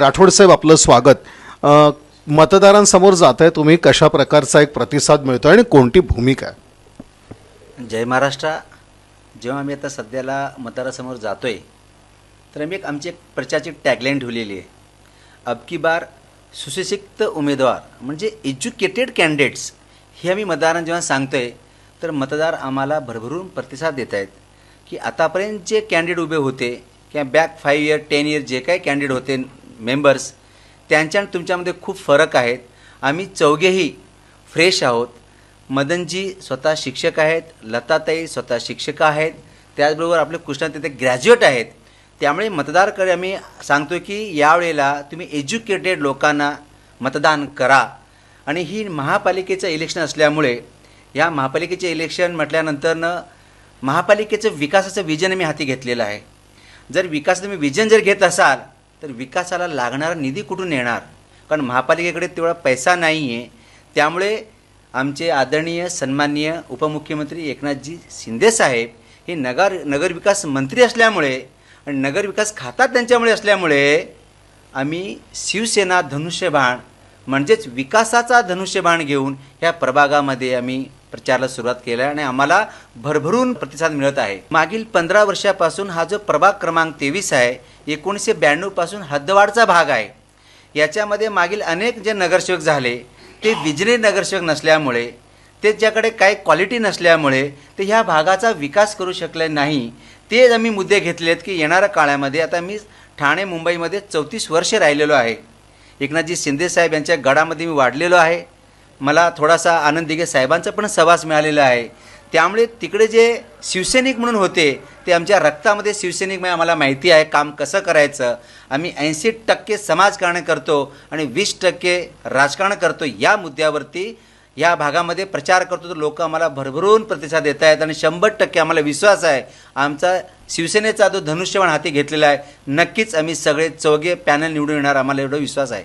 राठोड साहेब आपलं स्वागत. मतदारांसमोर जात आहे तुम्ही कशा प्रकारचा एक प्रतिसाद मिळतो आणि कोणती भूमिका आहे? जय महाराष्ट्र. जेव्हा आम्ही आता सध्याला मतदारासमोर जातो आहे तर मी एक आमची एक प्रचारची टॅगलाईन ठेवलेली आहे. अब की बार सुशिक्षित उमेदवार म्हणजे एज्युकेटेड कॅन्डिडेट्स हे आम्ही मतदारांना जेव्हा सांगतो आहे तर मतदार आम्हाला भरभरून प्रतिसाद देत आहेत की आतापर्यंत जे कॅन्डिडेट उभे होते किंवा back five year ten year जे काही कॅन्डिडेट होते मेंबर्स त्यांच्या आणि तुमच्यामध्ये खूप फरक आहेत. आम्ही चौघेही फ्रेश आहोत. मदनजी स्वतः शिक्षक आहेत लताताई स्वतः शिक्षिका आहेत. त्याचबरोबर आपले कृष्णा तिथे ग्रॅज्युएट आहेत. त्यामुळे मतदारकडे आम्ही सांगतो की यावेळेला तुम्ही एज्युकेटेड लोकांना मतदान करा. आणि ही महापालिकेचं इलेक्शन असल्यामुळे या महापालिकेचे इलेक्शन म्हटल्यानंतरनं महापालिकेचं विकासाचं विजन मी हाती घेतलेलं आहे. जर विकास तुम्ही विजन जर घेत असाल तर विकासाला लागणारा निधी कुठून येणार? कारण महापालिकेकडे तेवढा पैसा नाही आहे त्यामुळे आमचे आदरणीय सन्माननीय उपमुख्यमंत्री एकनाथजी शिंदेसाहेब हे नगर नगरविकास मंत्री असल्यामुळे आणि नगरविकास खाता त्यांच्यामुळे असल्यामुळे आम्ही शिवसेना धनुष्यबाण म्हणजेच विकासाचा धनुष्यबाण घेऊन ह्या प्रभागामध्ये आम्ही प्रचाराला सुरुवात केली आहे आणि आम्हाला भरभरून प्रतिसाद मिळत आहे. मागील पंधरा वर्षापासून हा जो प्रभाग क्रमांक तेवीस आहे एकोणीसशे ब्याण्णवपासून हद्दवाढचा भाग आहे. याच्यामध्ये मागील अनेक जे नगरसेवक झाले ते विजने नगरसेवक नसल्यामुळे ते ज्याकडे काही क्वालिटी नसल्यामुळे ते ह्या भागाचा विकास करू शकले नाही. तेच आम्ही मुद्दे घेतले आहेत की येणाऱ्या काळामध्ये आता मी ठाणे मुंबईमध्ये चौतीस वर्षे राहिलेलो आहे. एकनाथजी शिंदेसाहेब यांच्या गडामध्ये मी वाढलेलो आहे. मला थोडासा आनंद दिघे साहेबांचा पण सहवास मिळालेला आहे. त्यामुळे तिकडे जे शिवसैनिक म्हणून होते ते आमच्या रक्तामध्ये शिवसैनिक म्हणजे आम्हाला माहिती आहे काम कसं करायचं. आम्ही ऐंशी टक्के समाजकारण करतो आणि वीस टक्के राजकारण करतो. या मुद्द्यावरती या भागामध्ये प्रचार करतो तर लोक आम्हाला भरभरून प्रतिसाद देत आहेत आणि शंभर टक्के आम्हाला विश्वास आहे. आमचा शिवसेनेचा जो धनुष्यवाण हाती घेतलेला आहे नक्कीच आम्ही सगळे चौघे पॅनल निवडून येणार. आम्हाला एवढा विश्वास आहे.